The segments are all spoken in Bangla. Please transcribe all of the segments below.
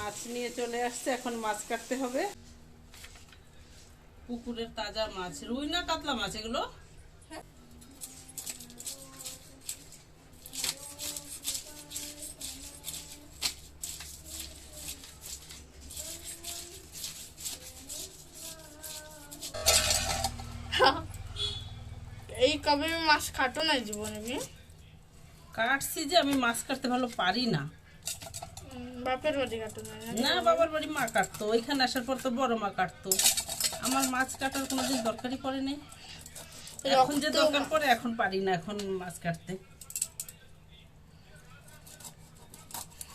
মাছ নিয়ে চলে আসছে এখন মাছ কাটতে হবে। পুকুরের তাজা মাছ রুই না কাতলা মাছ এগুলো? এই কবে আমি মাছ কাটো না জীবনে আমি কাটছি যে আমি মাছ কাটতে ভালো পারি না। বাপের বাড়ি কাটো না বাবার বাড়ি মা কাটতো ওইখানে আসার পর তো বড় মা কাটতো। আমার মাছ কাটার কোনোদিন দরকারই পড়ে নেই। এখন যে দরকার পড়ে এখন পারি না এখন মাছ কাটতে।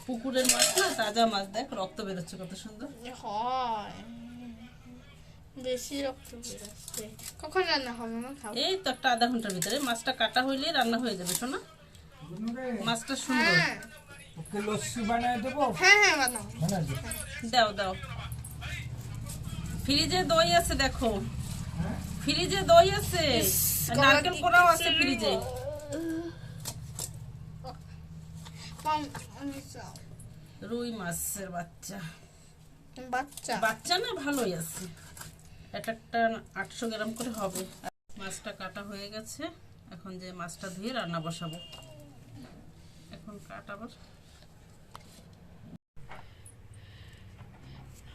পুকুরের মাছ না তাজা মাছ দেখ রক্ত বেরোচ্ছে কত সুন্দর। হয়। বেশি রক্ত বেরোচ্ছে। কখন রান্না হবে মা? খাব এই তো একটা আধা ঘণ্টার ভিতরে। মাছটা কাটা হইলেই রান্না হয়ে যাবে শোনা। মাছটা সুন্দর। হ্যাঁ। লস্যি বানায় দেবো? হ্যাঁ হ্যাঁ বানাও দাও দাও। ফ্রিজে দই আছে দেখো। ফ্রিজে দই আছে। নারকেল কোড়াও আছে ফ্রিজে। রুই মাছের বাচ্চা। বাচ্চা? বাচ্চা না ভালোই আছে। এক একটা আটশো গ্রাম করে হবে। মাছটা কাটা হয়ে গেছে। এখন যে মাছটা ধুয়ে রান্না বসাবো। এখন কাটাবার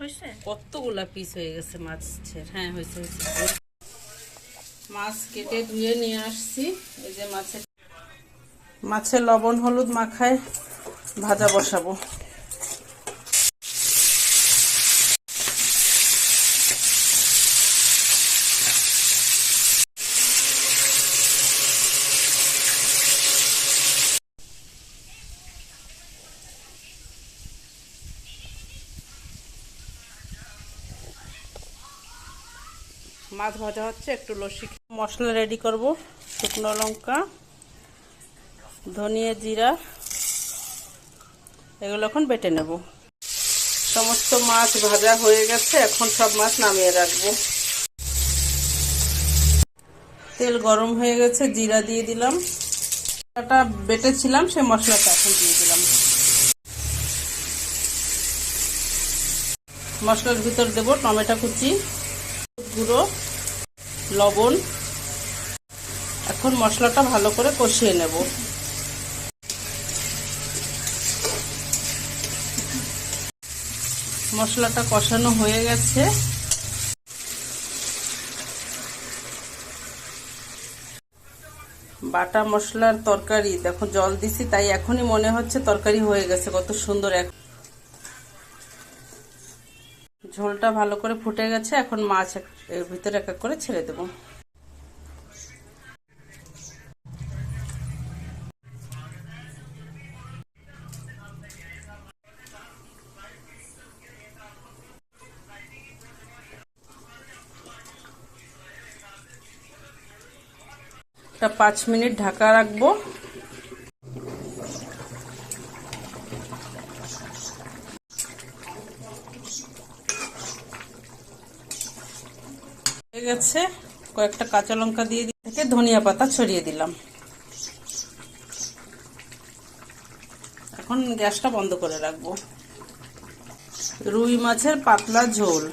হয়েছে? কতগুলা পিস হয়ে গেছে মাছের? হ্যাঁ হয়েছে হয়েছে। মাছ কেটে ধুয়ে নিয়ে আসছি। এই যে মাছের মাছের লবণ হলুদ মাখায় ভাজা বসাবো। মাছ ভাজা হচ্ছে, একটু লস্যি মশলা রেডি করব। শুকনো লঙ্কা, ধনিয়া জিরা, এগুলো এখন বেটে নেব। সমস্ত মাছ ভাজা হয়ে গেছে, এখন সব মাছ নামিয়ে রাখব। তেল গরম হয়ে গেছে, জিরা দিয়ে দিলাম। মশলাটা বেটেছিলাম, সেই মশলাটা এখন দিয়ে দিলাম। মশলার ভিতর দেব টমেটো কুচি। গুঁড়ো, লবণ। এখন মশলাটা ভালো করে কষিয়ে নেব। মশলাটা কষানো হয়ে গেছে। বাটা মশলার তরকারি, দেখো জল দিছি, তাই এখনই মনে হচ্ছে তরকারি হয়ে গেছে, কত সুন্দর এক ঝোলটা ভালো করে ফুটে গেছে, এখন মাছ এর ভিতরে এক এক করে ছেড়ে দেবো। পাঁচ মিনিট ঢাকা রাখব। হয়ে গেছে। কয়েকটা কাঁচা লঙ্কা দিয়ে থেকে ধনিয়া পাতা ছড়িয়ে দিলাম। এখন গ্যাসটা বন্ধ করে রাখব। রুই মাছের পাতলা ঝোল।